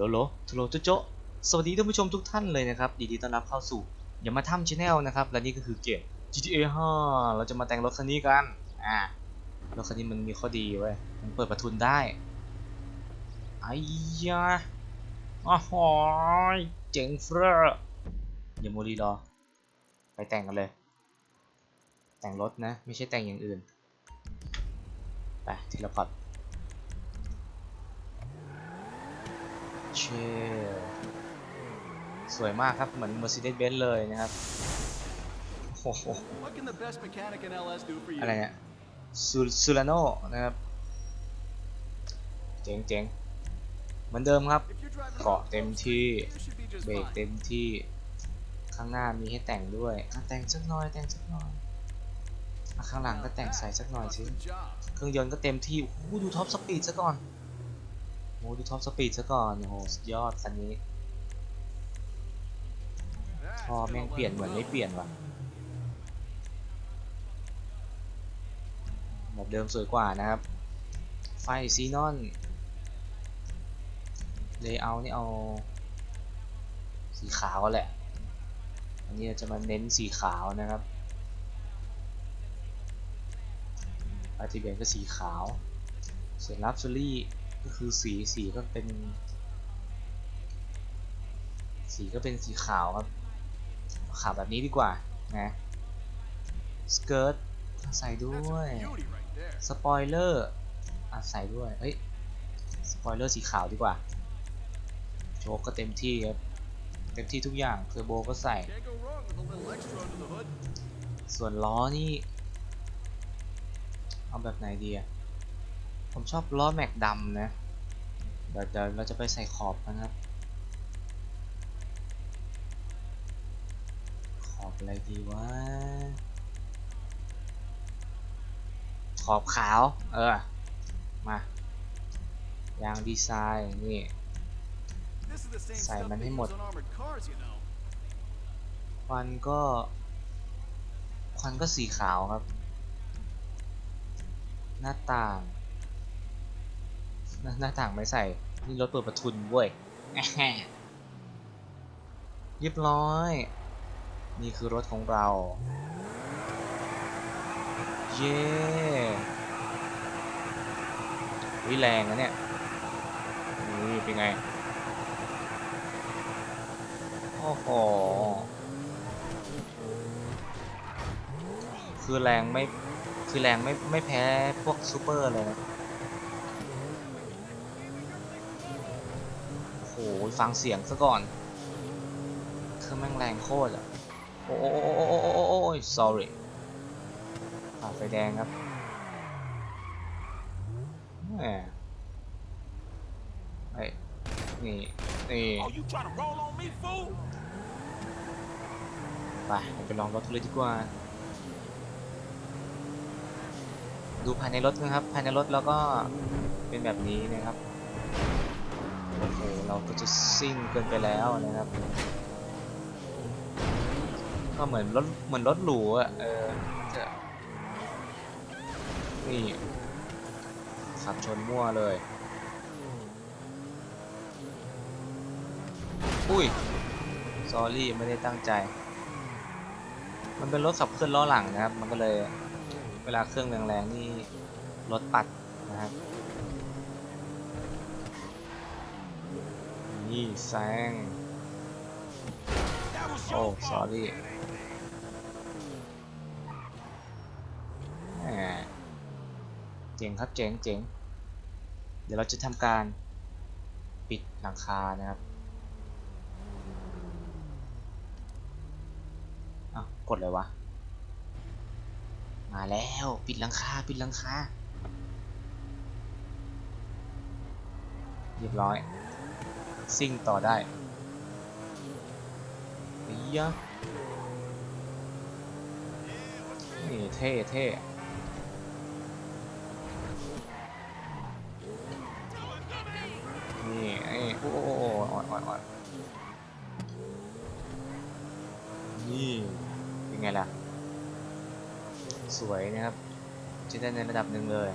โลโลทุโลโจโจสวัสดีท่านผู้ชมทุกท่านเลยนะครับยินดีต้อนรับเข้าสู่อย่ามาทำชาแนลนะครับ และนี่ก็คือเกม GTA 5 เราจะมาแต่งรถคันนี้กัน อ่ารถคันนี้มันมีข้อดีเว้ย มันเปิดประทุนได้ไอ้ยาอ้าหอยเจ๋งเฟ้ออย่าโมลีรอ ไปแต่งกันเลย แต่งรถนะ ไม่ใช่แต่งอย่างอื่น ไปเทเลพอร์ต เชลสวยมากครับ เหมือน Mercedes-Benz เลยนะครับโอ้โห What can the best mechanic in LS do for you? อะไรเนี่ยซูซูลาโนนะครับ เจ๋งเจ๋งเหมือนเดิมครับ If you're driving เกาะ around เต็ม Clove ที่ Street, you should be just เบรก fine. เต็มที่ ข้างหน้ามีให้แต่งด้วยอะแต่งสักหน่อย แต่งสักหน่อยอะข้างหลังก็แต่งใส่สักหน่อยสิ Awesome job. เครื่องยนต์ก็เต็มที่โอ้โหดูท็อปสปีดซะก่อน โอ้โหดูท็อปสปีดซะก่อนโหสุดยอดคันนี้ท่อแม่งเปลี่ยนเหมือนไม่เปลี่ยนว่ะแบบเดิมสวยกว่านะครับ ไฟซีนอนเลเยอร์นี่เอา สีขาวแหละ อันนี้เราจะมาเน้นสีขาวนะครับอาร์ติเบนก็สีขาว ส่วนลับซูรี่ ก็คือสีสีก็เป็น สีก็เป็นสีขาวครับ ขาวแบบนี้ดีกว่านะสเกิร์ตใส่ด้วยสปอยเลอร์อะใส่ด้วยเฮ้ยสปอยเลอร์สีขาวดีกว่าโชคก็เต็มที่ครับเต็มที่ทุกอย่างเทอร์โบก็ใส่ ส่วนล้อนี่ เอาแบบไหนดีอะ ผมชอบล้อแม็กดำนะ เดี๋ยวเดี๋ยวเราจะไปใส่ขอบกันครับ ขอบอะไรดีวะ ขอบขาว เออ มายางดีไซน์นี่ This is the same Xài stuff mình they thấy use một- on armored cars, you know. ควันก็ ควันก็สีขาวครับ หน้าต่าง หน้าหน้าต่างไม่ใส่ นี่รถเปิดประทุนเว้ยเรียบร้อย นี่คือรถของเรา เย้วิแรงนะเนี่ยนี่เป็นไง โอ้โห คือแรงไม่ คือแรงไม่ไม่แพ้พวกซูเปอร์เลยนะ ฟังเสียงซะก่อนเครื่อแม่งแรงโคตรอะโอ้โอ้โอ้โอ้โอ้โอ้ sorry ผ่าไฟแดงครับเหมไอ้นี่นี่ไปไปลองรถเลยดีกว่า ดูภายในรถนะครับ ภายในรถแล้วก็เป็นแบบนี้นะครับ ก็จะซิ่งเกินไปแล้วนะครับ ก็เหมือนรถเหมือนรถหรูอะเออจะนี่ขับชนมั่วเลย อุ้ย s อรี่ไม่ได้ตั้งใจ มันเป็นรถขับเคลื่อนล้อหลังนะครับ มันก็เลยเวลาเครื่องแรงๆนี่รถปัดนะครับ นี่ แซง โอ้สอ fault. รี่แหมเจ๋งครับเจ๋งเจ๋งเดี๋ยวเราจะทำการปิดหลังคานะครับอ้าวกดเลยวะ มาแล้วปิดหลังคาปิดหลังคาเรียบร้อย ซิ่งต่อได้เฮียนี่เท่เท่นี่ไอ้โอ้โอ้อ่อนอ่อนอ่อนนี่เป็นไงล่ะ สวยนะครับใช้ได้ในระดับหนึ่งเลย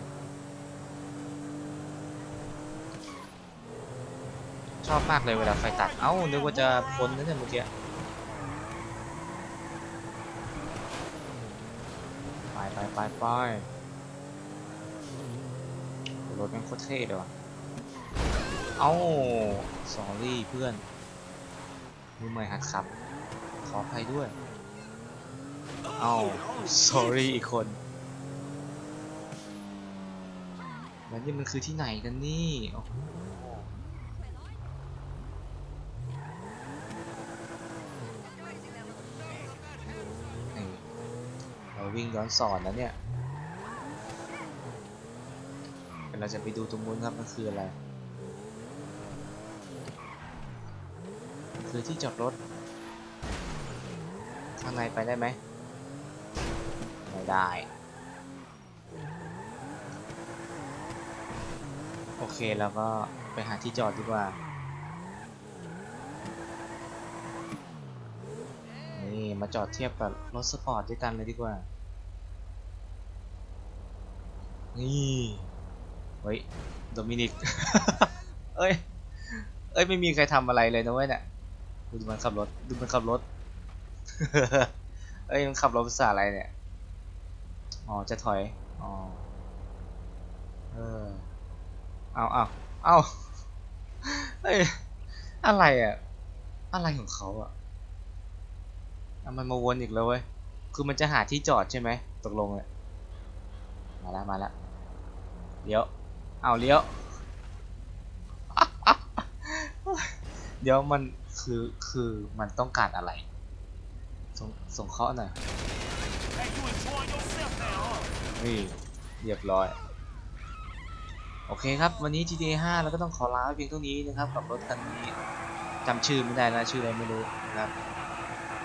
ชอบมากเลยเวลาไฟตัด เอ้า นึกว่าจะพ้นนั่นเนี่ยเมื่อกี้ ไปไปไปไปรถแมันโคตรเท่เลยว่ะ เอ้าสอรี่เพื่อนมือใหม่หัดขับ ขออภัยด้วย เอ้า sorry อีกคนแล้วนี่มันคือที่ไหนกันนี่โอ้โหนี่เรา วิ่งย้อนสอนแล้วเนี่ยเดี๋ยวเราจะไปดูตรงนู้นครับมันคืออะไร คือที่จอดรถ ข้างในไปได้ไหม ไม่ได้ โอเคแล้วก็ไปหาที่จอดดีกว่า นี่ มาจอดเทียบกับรถสปอร์ตด้วยกันเลยดีกว่า นี่เฮ้ยโดมินิกเอ้ยเอ้ยไม่มีใครทำอะไรเลยนะเว้ยเนี่ยดูมันขับรถดูมันขับรถเอ้ยมันขับรถภาษาอะไรเนี่ยอ๋อจะถอยอ๋อเออเอาเอาเอาเอ้ยอะไรอะอะไรของเขาอะมันมาวนอีกแล้วเว้ยคือมันจะหาที่จอดใช่ไหมตกลงเลยมาแล้วมาแล้ว เลี้ยวเอาเลี้ยว เดี๋ยวมันคือคือมันต้องการอะไร ส่งส่งเคราะห์หน่อยนี่เรียบร้อย โอเคครับ วันนี้ GTA 5เราก็ต้องขอลาเพียงเท่านี้นะครับ กับรถคันนี้จำชื่อไม่ได้นะชื่ออะไรไม่รู้นะครับ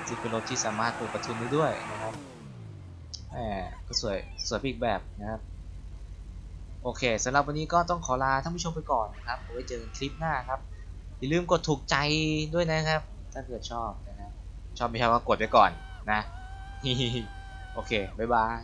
ซึ่เป็นรถที่สามารถเปิดประทุนได้ด้วยนะครับแหมก็สวยสวยอีกแบบนะครับ โอเคสำหรับวันนี้ก็ต้องขอลาท่านผู้ชมไปก่อนนะครับไว้เจอกันคลิปหน้าครับ อย่าลืมกดถูกใจด้วยนะครับ ถ้าเกิดชอบนะครับ ชอบไม่ชอบก็กดไปก่อนนะ โอเค บ๊ายบาย